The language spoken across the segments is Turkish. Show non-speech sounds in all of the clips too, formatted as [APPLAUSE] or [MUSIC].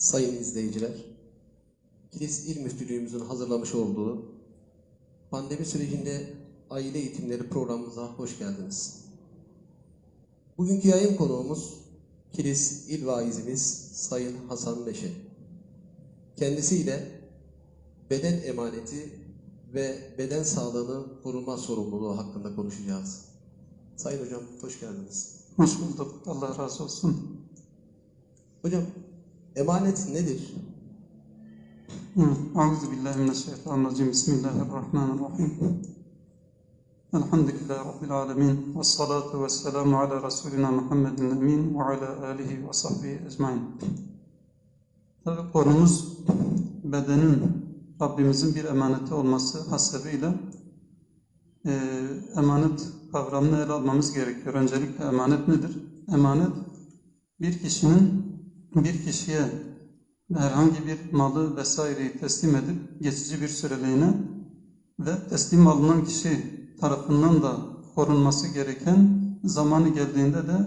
Sayın izleyiciler, Kilis İl Müftülüğümüzün hazırlamış olduğu pandemi sürecinde aile eğitimleri programımıza hoş geldiniz. Bugünkü yayın konuğumuz Kilis İl Vaizimiz Sayın Hasan Neşe. Kendisiyle beden emaneti ve beden sağlığını koruma sorumluluğu hakkında konuşacağız. Sayın Hocam hoş geldiniz. Hoş bulduk. Allah razı olsun. Hocam emanet nedir? Euzu billahi mineşşeytanirracim. Bismillahirrahmanirrahim. Elhamdülillahi Rabbil alemin. Ve salatu ve selamu ala Resulina Muhammedin emin ve ala alihi ve sahbihi ecmain. Tabi konumuz bedenin Rabbimizin bir emaneti olması hasebiyle e, emanet kavramını ele almamız gerekiyor. Öncelikle emanet nedir? Emanet bir kişinin bir kişiye herhangi bir malı vesaireyi teslim edip geçici bir süreliğine ve teslim alınan kişi tarafından da korunması gereken zamanı geldiğinde de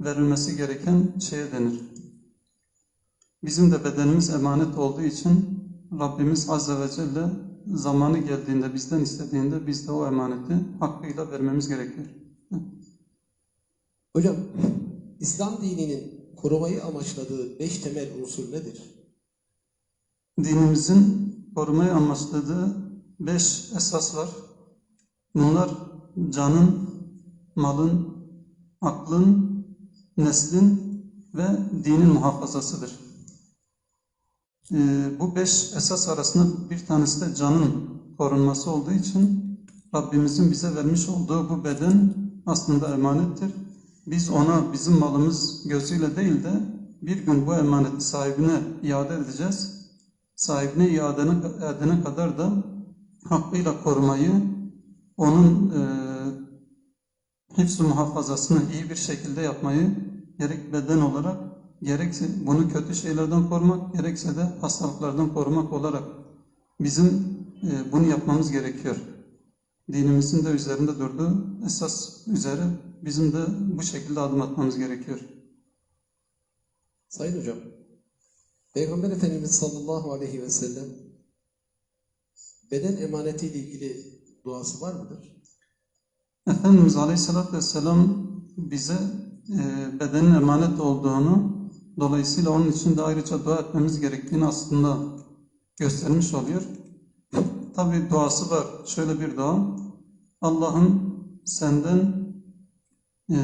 verilmesi gereken şeye denir. Bizim de bedenimiz emanet olduğu için Rabbimiz Azze ve Celle zamanı geldiğinde bizden istediğinde biz de o emaneti hakkıyla vermemiz gerekiyor. Hocam, İslam dininin korumayı amaçladığı beş temel unsur nedir? Dinimizin korumayı amaçladığı beş esas var. Bunlar canın, malın, aklın, neslin ve dinin muhafazasıdır. Ee, bu beş esas arasında bir tanesi de canın korunması olduğu için Rabbimizin bize vermiş olduğu bu beden aslında emanettir. Biz ona bizim malımız gözüyle değil de bir gün bu emaneti sahibine iade edeceğiz. Sahibine iade edene kadar da hakkıyla korumayı, onun e, hifz muhafazasını iyi bir şekilde yapmayı gerek beden olarak gerekse bunu kötü şeylerden korumak, gerekse de hastalıklardan korumak olarak bizim e, bunu yapmamız gerekiyor. Dinimizin de üzerinde durduğu esas üzere bizim de bu şekilde adım atmamız gerekiyor. Sayın Hocam, Peygamber Efendimiz sallallahu aleyhi ve sellem beden emanetiyle ilgili duası var mıdır? Efendimiz Aleyhisselatü Vesselam bize e, bedenin emanet olduğunu, dolayısıyla onun için de ayrıca dua etmemiz gerektiğini aslında göstermiş oluyor. Tabi duası var. Şöyle bir dua. Allah'ım senden e,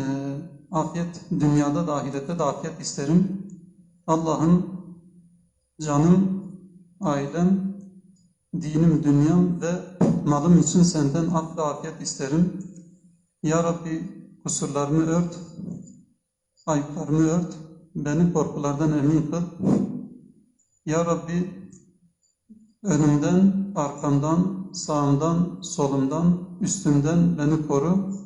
afiyet, dünyada da ahirette de afiyet isterim. Allah'ım canım, ailem, dinim, dünyam ve malım için senden af ve afiyet isterim. Ya Rabbi kusurlarımı ört, ayıplarımı ört, beni korkulardan emin kıl. Ya Rabbi önümden, arkamdan, sağımdan, solumdan, üstümden beni koru.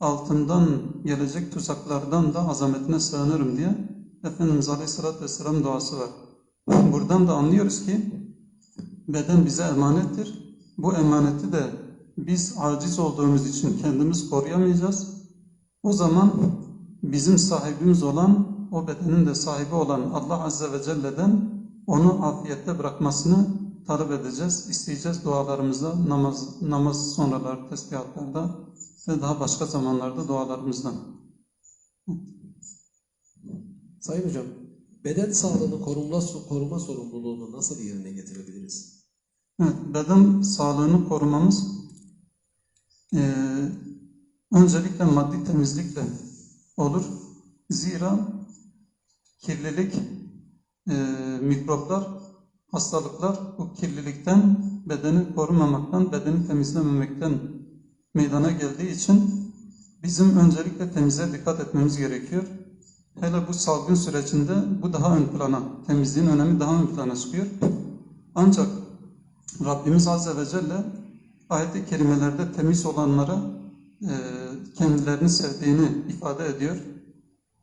Altımdan gelecek tuzaklardan da azametine sığınırım diye Efendimiz Aleyhisselatü Vesselam duası var. [CLEARS THROAT] Buradan da anlıyoruz ki beden bize emanettir. Bu emaneti de biz aciz olduğumuz için kendimiz koruyamayacağız. O zaman bizim sahibimiz olan, o bedenin de sahibi olan Allah Azze ve Celle'den onu afiyette bırakmasını talep edeceğiz, isteyeceğiz dualarımızda, namaz, namaz sonraları tesbihatlarda ve daha başka zamanlarda dualarımızda. Sayın Hocam, beden sağlığını koruma, koruma sorumluluğunu nasıl yerine getirebiliriz? Evet, beden sağlığını korumamız e, öncelikle maddi temizlikle olur. Zira kirlilik, e, mikroplar, hastalıklar bu kirlilikten, bedeni korumamaktan, bedeni temizlememekten meydana geldiği için bizim öncelikle temize dikkat etmemiz gerekiyor. Hele bu salgın sürecinde bu daha ön plana, temizliğin önemi daha ön plana çıkıyor. Ancak Rabbimiz Azze ve Celle ayet-i kerimelerde temiz olanlara e, kendilerini sevdiğini ifade ediyor.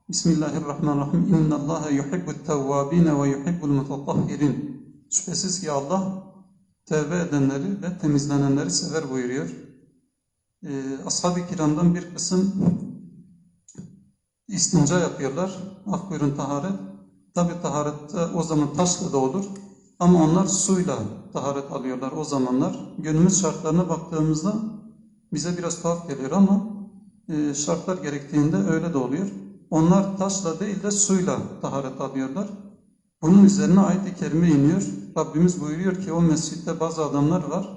Bismillahirrahmanirrahim. İnna Allaha yuhibbut tevvabin ve yuhibbul mutatahhirin. Şüphesiz ki Allah tevbe edenleri ve temizlenenleri sever buyuruyor. Ee, Ashab-ı kiramdan bir kısım istinca yapıyorlar. Af buyurun taharet. Tabi taharette o zaman taşla da olur. Ama onlar suyla taharet alıyorlar o zamanlar. Günümüz şartlarına baktığımızda bize biraz tuhaf geliyor ama e, şartlar gerektiğinde öyle de oluyor. Onlar taşla değil de suyla taharet alıyorlar. Bunun üzerine ayet-i kerime iniyor. Rabbimiz buyuruyor ki o mescitte bazı adamlar var.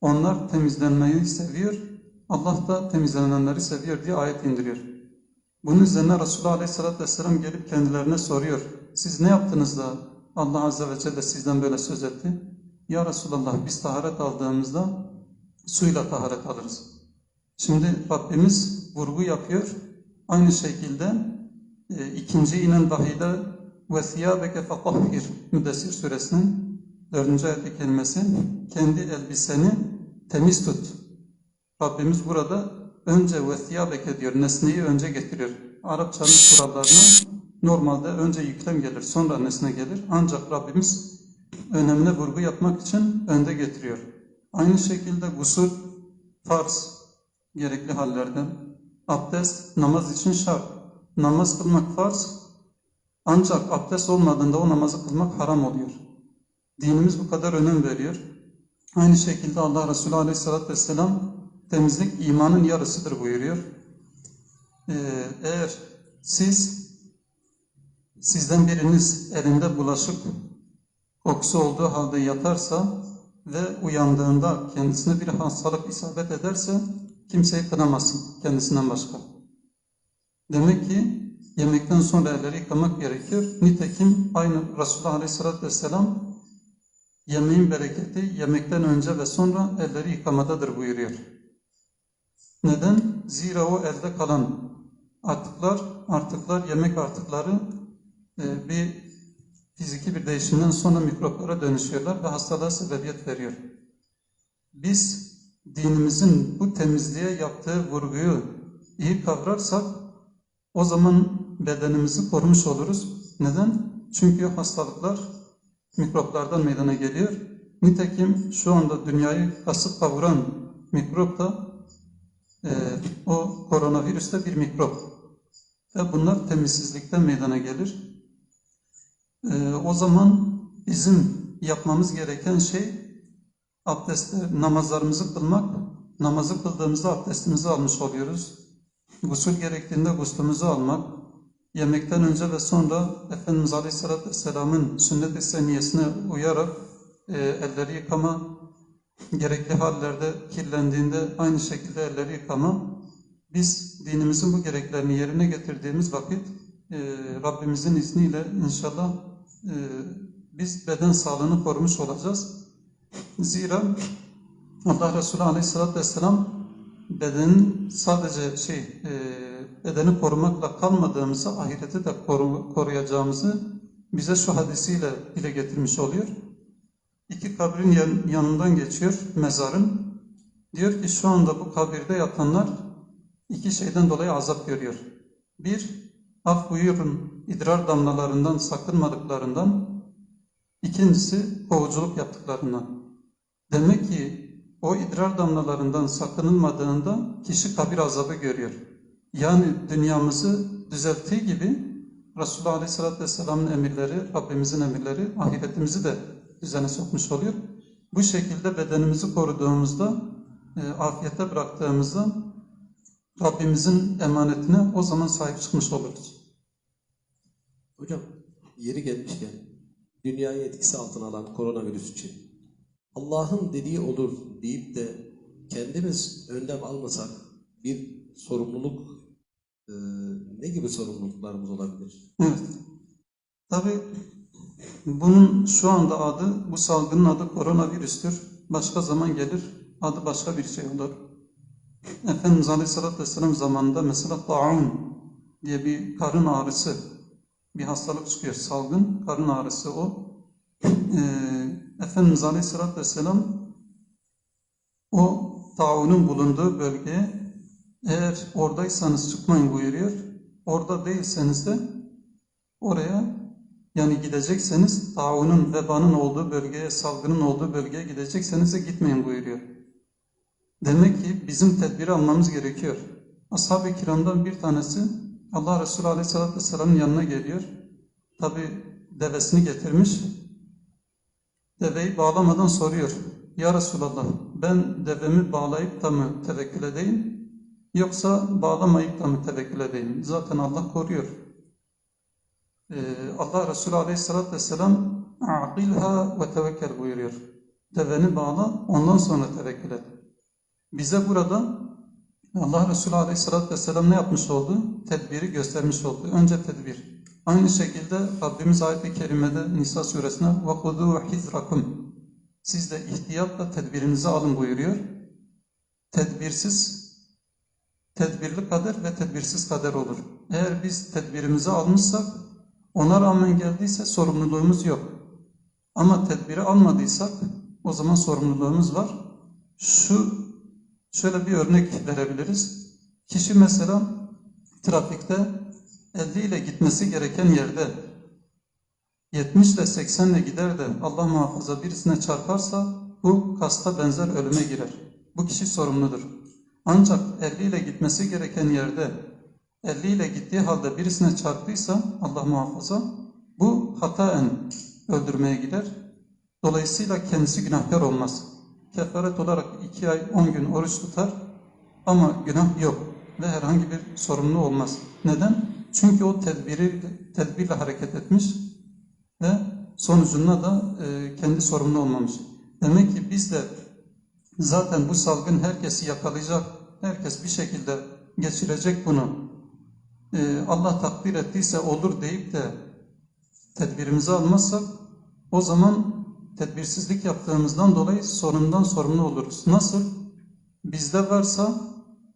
Onlar temizlenmeyi seviyor. Allah da temizlenenleri seviyor diye ayet indiriyor. Bunun üzerine Resulullah Aleyhisselatü Vesselam gelip kendilerine soruyor. Siz ne yaptınız da Allah Azze ve Celle sizden böyle söz etti? Ya Resulallah biz taharet aldığımızda suyla taharet alırız. Şimdi Rabbimiz vurgu yapıyor. Aynı şekilde e, ikinci inen vahide ve thiyâbeke fetahhir Müddessir suresinin dördüncü ayet kelimesi kendi elbiseni temiz tut. Rabbimiz burada önce ve thiyâbeke diyor. Nesneyi önce getiriyor. Arapçanın kurallarını normalde önce yüklem gelir sonra nesne gelir. Ancak Rabbimiz önemli vurgu yapmak için önde getiriyor. Aynı şekilde gusül farz gerekli hallerden. Abdest namaz için şart. Namaz kılmak farz. Ancak abdest olmadığında o namazı kılmak haram oluyor. Dinimiz bu kadar önem veriyor. Aynı şekilde Allah Resulü Aleyhisselatü Vesselam temizlik imanın yarısıdır buyuruyor. Ee, eğer siz sizden biriniz elinde bulaşık kokusu olduğu halde yatarsa ve uyandığında kendisine bir hastalık isabet ederse kimseyi kınamasın kendisinden başka. Demek ki yemekten sonra elleri yıkamak gerekiyor. Nitekim aynı Resulullah Aleyhisselatü Vesselam yemeğin bereketi yemekten önce ve sonra elleri yıkamadadır buyuruyor. Neden? Zira o elde kalan artıklar, artıklar, yemek artıkları e, bir fiziki bir değişimden sonra mikroplara dönüşüyorlar ve hastalığa sebebiyet veriyor. Biz dinimizin bu temizliğe yaptığı vurguyu iyi kavrarsak o zaman bedenimizi korumuş oluruz. Neden? Çünkü hastalıklar mikroplardan meydana geliyor. Nitekim şu anda dünyayı kasıp kavuran mikrop da e, o koronavirüs de bir mikrop. Ve bunlar temizsizlikten meydana gelir. E, o zaman bizim yapmamız gereken şey abdestte namazlarımızı kılmak. Namazı kıldığımızda abdestimizi almış oluyoruz. Gusül gerektiğinde guslümüzü almak. Yemekten önce ve sonra Efendimiz Aleyhisselatü Vesselam'ın sünnet-i seniyesine uyarak e, elleri yıkama, [LAUGHS] gerekli hallerde kirlendiğinde aynı şekilde elleri yıkama. Biz dinimizin bu gereklerini yerine getirdiğimiz vakit e, Rabbimizin izniyle inşallah e, biz beden sağlığını korumuş olacağız. Zira Allah Resulü Aleyhisselatü Vesselam bedenin sadece şey e, bedeni korumakla kalmadığımızı ahireti de koru, koruyacağımızı bize şu hadisiyle dile getirmiş oluyor. İki kabrin yan, yanından geçiyor mezarın. Diyor ki şu anda bu kabirde yatanlar iki şeyden dolayı azap görüyor. Bir, af buyurun idrar damlalarından sakınmadıklarından. İkincisi kovuculuk yaptıklarından. Demek ki o idrar damlalarından sakınılmadığında kişi kabir azabı görüyor. Yani dünyamızı düzelttiği gibi Resulullah Aleyhisselatü Vesselam'ın emirleri, Rabbimizin emirleri ahiretimizi de düzene sokmuş oluyor. Bu şekilde bedenimizi koruduğumuzda, e, afiyete bıraktığımızda Rabbimizin emanetine o zaman sahip çıkmış oluruz. Hocam yeri gelmişken dünyayı etkisi altına alan koronavirüs için Allah'ın dediği olur deyip de kendimiz önlem almasak bir sorumluluk e, ne gibi sorumluluklarımız olabilir? Evet. Tabi bunun şu anda adı, bu salgının adı koronavirüstür. Başka zaman gelir, adı başka bir şey olur. Efendimiz Aleyhisselatü Vesselam zamanında mesela taun diye bir karın ağrısı, bir hastalık çıkıyor, salgın, karın ağrısı o. Ee, Efendimiz Aleyhisselatü Vesselam o taunun bulunduğu bölgeye eğer oradaysanız çıkmayın buyuruyor. Orada değilseniz de oraya yani gidecekseniz taunun, vebanın olduğu bölgeye, salgının olduğu bölgeye gidecekseniz de gitmeyin buyuruyor. Demek ki bizim tedbiri almamız gerekiyor. Ashab-ı kiramdan bir tanesi Allah Resulü Aleyhisselatü Vesselam'ın yanına geliyor. tabi devesini getirmiş. Deveyi bağlamadan soruyor. Ya Resulallah ben devemi bağlayıp da mı tevekkül edeyim? Yoksa bağlamayıp da mı tevekkül edeyim? Zaten Allah koruyor. Ee, Allah Resulü Aleyhisselatü Vesselam aqilha ve tevekkel buyuruyor. Deveni bağla ondan sonra tevekkül et. Bize burada Allah Resulü Aleyhisselatü Vesselam ne yapmış oldu? Tedbiri göstermiş oldu. Önce tedbir. Aynı şekilde Rabbimiz ayet-i kerimede Nisa suresine وَخُذُوا حِذْرَكُمْ Siz de ihtiyatla tedbirinizi alın buyuruyor. Tedbirsiz, tedbirli kader ve tedbirsiz kader olur. Eğer biz tedbirimizi almışsak, ona rağmen geldiyse sorumluluğumuz yok. Ama tedbiri almadıysak, o zaman sorumluluğumuz var. Şu, şöyle bir örnek verebiliriz. Kişi mesela trafikte 50 ile gitmesi gereken yerde 70 ile 80 ile gider de Allah muhafaza birisine çarparsa bu kasta benzer ölüme girer. Bu kişi sorumludur. Ancak 50 ile gitmesi gereken yerde 50 ile gittiği halde birisine çarptıysa Allah muhafaza bu hataen öldürmeye gider. Dolayısıyla kendisi günahkar olmaz. Kefaret olarak 2 ay 10 gün oruç tutar ama günah yok ve herhangi bir sorumlu olmaz. Neden? Çünkü o tedbiri, tedbirle hareket etmiş ve sonucunda da e, kendi sorumlu olmamış. Demek ki biz de zaten bu salgın herkesi yakalayacak, herkes bir şekilde geçirecek bunu. E, Allah takdir ettiyse olur deyip de tedbirimizi almazsak o zaman tedbirsizlik yaptığımızdan dolayı sorundan sorumlu oluruz. Nasıl? Bizde varsa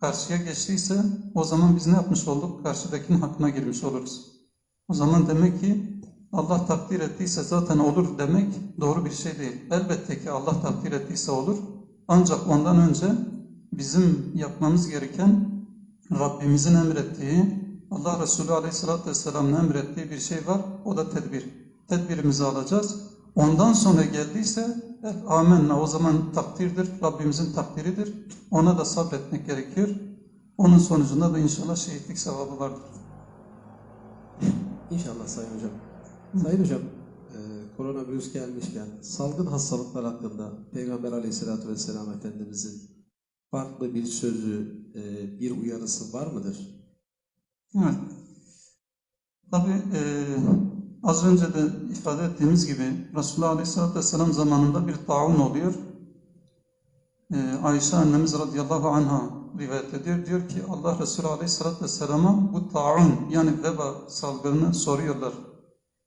karşıya geçtiyse o zaman biz ne yapmış olduk? Karşıdakinin hakkına girmiş oluruz. O zaman demek ki Allah takdir ettiyse zaten olur demek doğru bir şey değil. Elbette ki Allah takdir ettiyse olur. Ancak ondan önce bizim yapmamız gereken Rabbimizin emrettiği, Allah Resulü Aleyhisselatü Vesselam'ın emrettiği bir şey var. O da tedbir. Tedbirimizi alacağız. Ondan sonra geldiyse eh, amenna o zaman takdirdir, Rabbimizin takdiridir. Ona da sabretmek gerekiyor. Onun sonucunda da inşallah şehitlik sevabı vardır. İnşallah Sayın Hocam. Sayın Hocam, e, koronavirüs gelmişken salgın hastalıklar hakkında Peygamber Aleyhisselatü Vesselam Efendimizin farklı bir sözü, e, bir uyarısı var mıdır? Evet. Tabi az önce de ifade ettiğimiz gibi Resulullah Aleyhisselatü Vesselam zamanında bir taun oluyor. E, Ayşe annemiz radıyallahu anha rivayet ediyor. Diyor ki Allah Resulü Aleyhisselatü Vesselam'a bu taun yani veba salgını soruyorlar.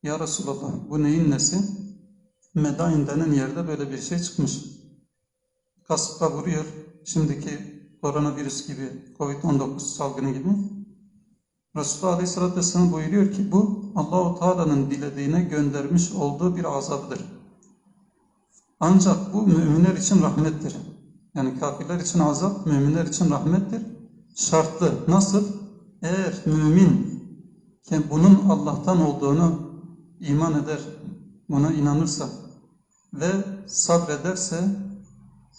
Ya Resulallah bu neyin nesi? Medain denen yerde böyle bir şey çıkmış. Kasıkla vuruyor. Şimdiki koronavirüs gibi, Covid-19 salgını gibi. Resulullah Aleyhisselatü Vesselam buyuruyor ki bu Allahu Teala'nın dilediğine göndermiş olduğu bir azabıdır. Ancak bu müminler için rahmettir. Yani kafirler için azap, müminler için rahmettir. Şartlı. Nasıl? Eğer mümin bunun Allah'tan olduğunu iman eder, buna inanırsa ve sabrederse,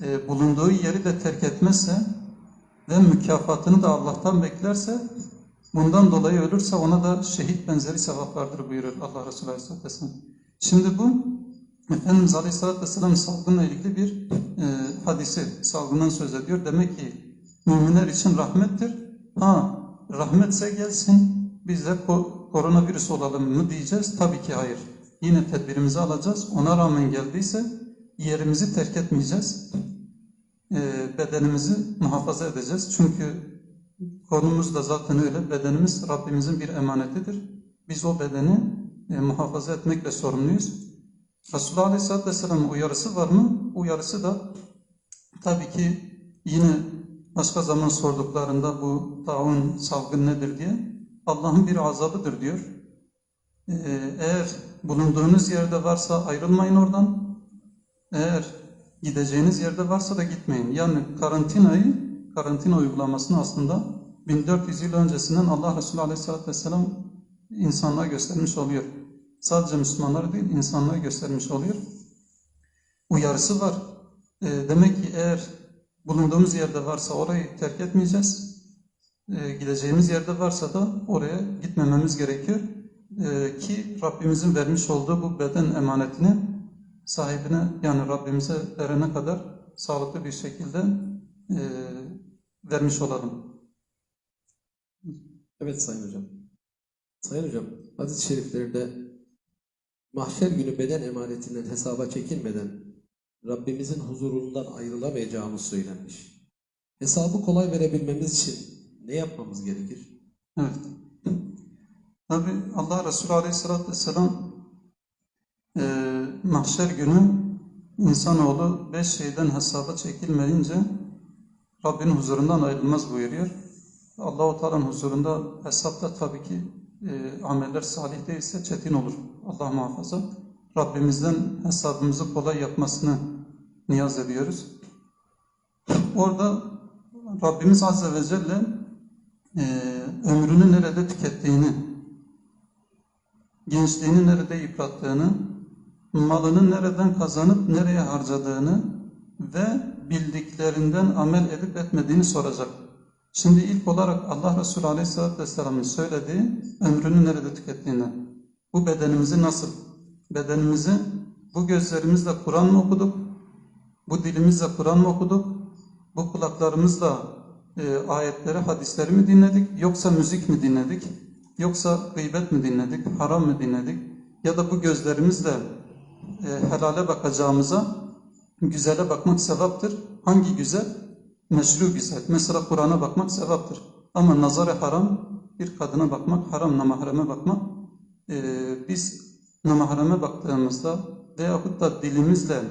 e, bulunduğu yeri de terk etmezse ve mükafatını da Allah'tan beklerse Bundan dolayı ölürse ona da şehit benzeri sevap vardır buyurur Allah Resulü Aleyhisselatü Vesselam. Şimdi bu Efendimiz Aleyhisselatü Vesselam salgınla ilgili bir e, hadisi, salgından söz ediyor. Demek ki müminler için rahmettir. Ha, rahmetse gelsin, biz de ko koronavirüs olalım mı diyeceğiz? Tabii ki hayır. Yine tedbirimizi alacağız. Ona rağmen geldiyse yerimizi terk etmeyeceğiz. E, bedenimizi muhafaza edeceğiz. Çünkü Konumuz da zaten öyle. Bedenimiz Rabbimizin bir emanetidir. Biz o bedeni e, muhafaza etmekle sorumluyuz. Resulullah Aleyhisselatü Vesselam'ın uyarısı var mı? Uyarısı da tabii ki yine başka zaman sorduklarında bu taun salgın nedir diye Allah'ın bir azabıdır diyor. Ee, eğer bulunduğunuz yerde varsa ayrılmayın oradan. Eğer gideceğiniz yerde varsa da gitmeyin. Yani karantinayı karantina uygulamasını aslında 1400 yıl öncesinden Allah Resulü Aleyhisselatü Vesselam insanlığa göstermiş oluyor. Sadece Müslümanlara değil insanlığa göstermiş oluyor. Uyarısı var. E, demek ki eğer bulunduğumuz yerde varsa orayı terk etmeyeceğiz. E, gideceğimiz yerde varsa da oraya gitmememiz gerekiyor. e, ki Rabbimizin vermiş olduğu bu beden emanetini sahibine yani Rabbimize verene kadar sağlıklı bir şekilde e, vermiş olalım. Evet Sayın Hocam. Sayın Hocam, hadis-i şeriflerde mahşer günü beden emanetinden hesaba çekilmeden Rabbimizin huzurundan ayrılamayacağımız söylenmiş. Hesabı kolay verebilmemiz için ne yapmamız gerekir? Evet. Tabi Allah Resulü Aleyhisselatü Vesselam e, mahşer günü insanoğlu beş şeyden hesaba çekilmeyince Rabbinin huzurundan ayrılmaz buyuruyor. Allah-u Teala'nın huzurunda hesapta tabii ki e, ameller salih değilse çetin olur. Allah muhafaza. Rabbimizden hesabımızı kolay yapmasını niyaz ediyoruz. Orada Rabbimiz Azze ve Celle e, ömrünü nerede tükettiğini, gençliğini nerede yıprattığını, malını nereden kazanıp nereye harcadığını ve bildiklerinden amel edip etmediğini soracak. Şimdi ilk olarak Allah Resulü Aleyhisselatü Vesselam'ın söylediği ömrünü nerede tükettiğinden. Bu bedenimizi nasıl? Bedenimizi bu gözlerimizle Kur'an mı okuduk? Bu dilimizle Kur'an mı okuduk? Bu kulaklarımızla e, ayetleri, hadisleri mi dinledik? Yoksa müzik mi dinledik? Yoksa gıybet mi dinledik? Haram mı dinledik? Ya da bu gözlerimizle e, helale bakacağımıza güzele bakmak sevaptır. Hangi güzel? Meşru güzel. Mesela Kur'an'a bakmak sevaptır. Ama nazar haram, bir kadına bakmak, haram namahreme bakmak. E, biz namahreme baktığımızda veyahut da dilimizle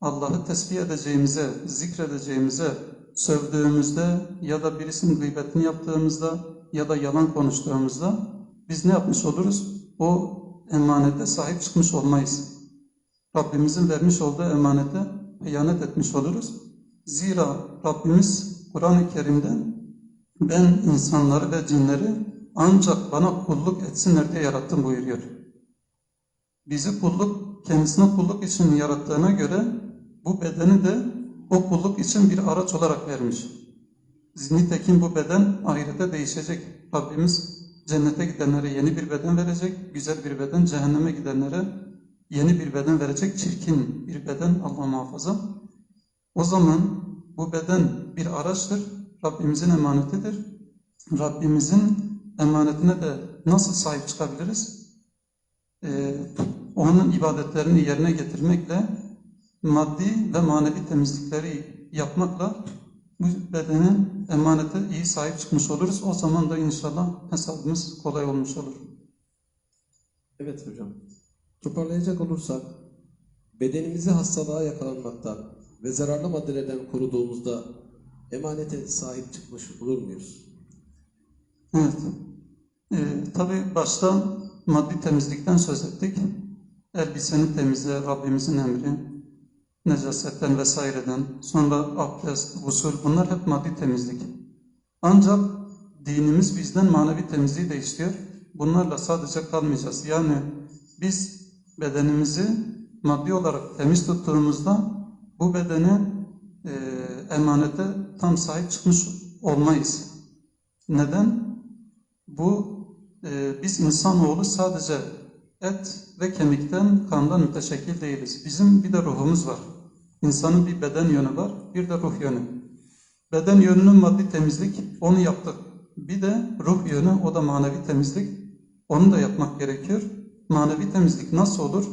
Allah'ı tesbih edeceğimize, zikredeceğimize, sövdüğümüzde ya da birisinin gıybetini yaptığımızda ya da yalan konuştuğumuzda biz ne yapmış oluruz? O emanete sahip çıkmış olmayız. Rabbimizin vermiş olduğu emanete hıyanet etmiş oluruz. Zira Rabbimiz Kur'an-ı Kerim'de ben insanları ve cinleri ancak bana kulluk etsinler diye yarattım buyuruyor. Bizi kulluk, kendisine kulluk için yarattığına göre bu bedeni de o kulluk için bir araç olarak vermiş. Nitekim bu beden ahirete değişecek. Rabbimiz cennete gidenlere yeni bir beden verecek, güzel bir beden, cehenneme gidenlere yeni bir beden verecek, çirkin bir beden Allah muhafaza. O zaman bu beden bir araçtır, Rabbimizin emanetidir. Rabbimizin emanetine de nasıl sahip çıkabiliriz? Ee, onun ibadetlerini yerine getirmekle, maddi ve manevi temizlikleri yapmakla bu bedenin emanete iyi sahip çıkmış oluruz. O zaman da inşallah hesabımız kolay olmuş olur. Evet hocam. Toparlayacak olursak, bedenimizi hastalığa yakalanmaktan ve zararlı maddelerden koruduğumuzda emanete sahip çıkmış olur muyuz? Evet. Ee, Tabi başta maddi temizlikten söz ettik. Elbiseni temizle Rabbimizin emri. Necasetten vesaireden. Sonra abdest, usul bunlar hep maddi temizlik. Ancak dinimiz bizden manevi temizliği de istiyor. Bunlarla sadece kalmayacağız. Yani biz bedenimizi maddi olarak temiz tuttuğumuzda bu bedene e, emanete tam sahip çıkmış olmayız. Neden? Bu e, biz insanoğlu sadece et ve kemikten, kandan müteşekkil değiliz. Bizim bir de ruhumuz var. İnsanın bir beden yönü var, bir de ruh yönü. Beden yönünün maddi temizlik, onu yaptık. Bir de ruh yönü, o da manevi temizlik. Onu da yapmak gerekiyor. Manevi temizlik nasıl olur?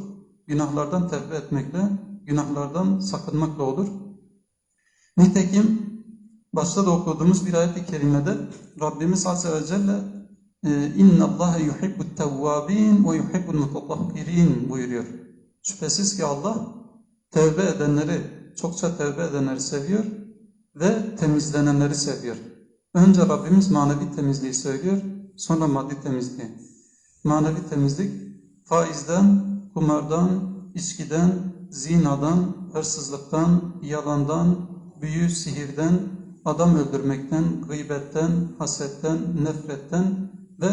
Günahlardan tevbe etmekle, günahlardan sakınmakla olur. Nitekim başta da okuduğumuz bir ayet-i kerimede Rabbimiz Azze ve Celle اِنَّ اللّٰهَ يُحِبُّ التَّوَّابِينَ وَيُحِبُّ الْمُتَطَهِّرِينَ buyuruyor. Şüphesiz ki Allah tevbe edenleri, çokça tevbe edenleri seviyor ve temizlenenleri seviyor. Önce Rabbimiz manevi temizliği söylüyor, sonra maddi temizliği. Manevi temizlik faizden, kumardan, içkiden, zinadan, hırsızlıktan, yalandan, büyü, sihirden, adam öldürmekten, gıybetten, hasetten, nefretten ve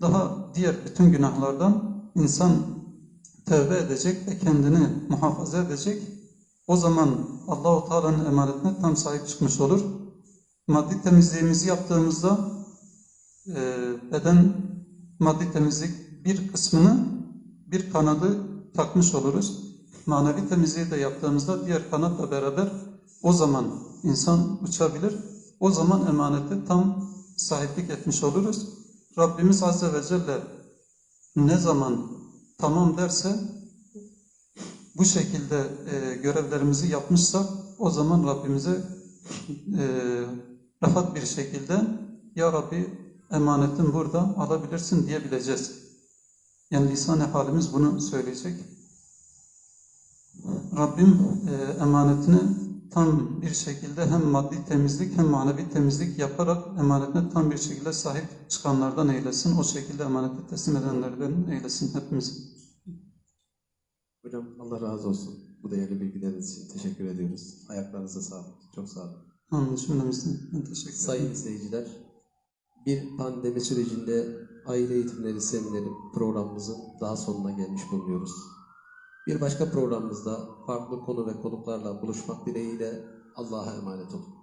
daha diğer bütün günahlardan insan tövbe edecek ve kendini muhafaza edecek. O zaman Allahu Teala'nın emanetine tam sahip çıkmış olur. Maddi temizliğimizi yaptığımızda e, beden maddi temizlik bir kısmını bir kanadı takmış oluruz. Manevi temizliği de yaptığımızda diğer kanatla beraber o zaman insan uçabilir. O zaman emanete tam sahiplik etmiş oluruz. Rabbimiz Azze ve Celle ne zaman tamam derse bu şekilde e, görevlerimizi yapmışsak o zaman Rabbimize e, rahat bir şekilde Ya Rabbi emanetin burada alabilirsin diyebileceğiz. Yani lisan halimiz bunu söyleyecek. Rabbim e, emanetini tam bir şekilde hem maddi temizlik hem manevi temizlik yaparak emanetine tam bir şekilde sahip çıkanlardan eylesin. O şekilde emaneti teslim edenlerden eylesin hepimiz. Hocam Allah razı olsun. Bu değerli bilgileriniz için teşekkür ediyoruz. Ayaklarınıza sağlık. Çok sağ olun. Cümlemizden ben teşekkür ederim. Sayın izleyiciler, bir pandemi sürecinde aile eğitimleri semineri programımızın daha sonuna gelmiş bulunuyoruz. Bir başka programımızda farklı konu ve konuklarla buluşmak dileğiyle Allah'a emanet olun.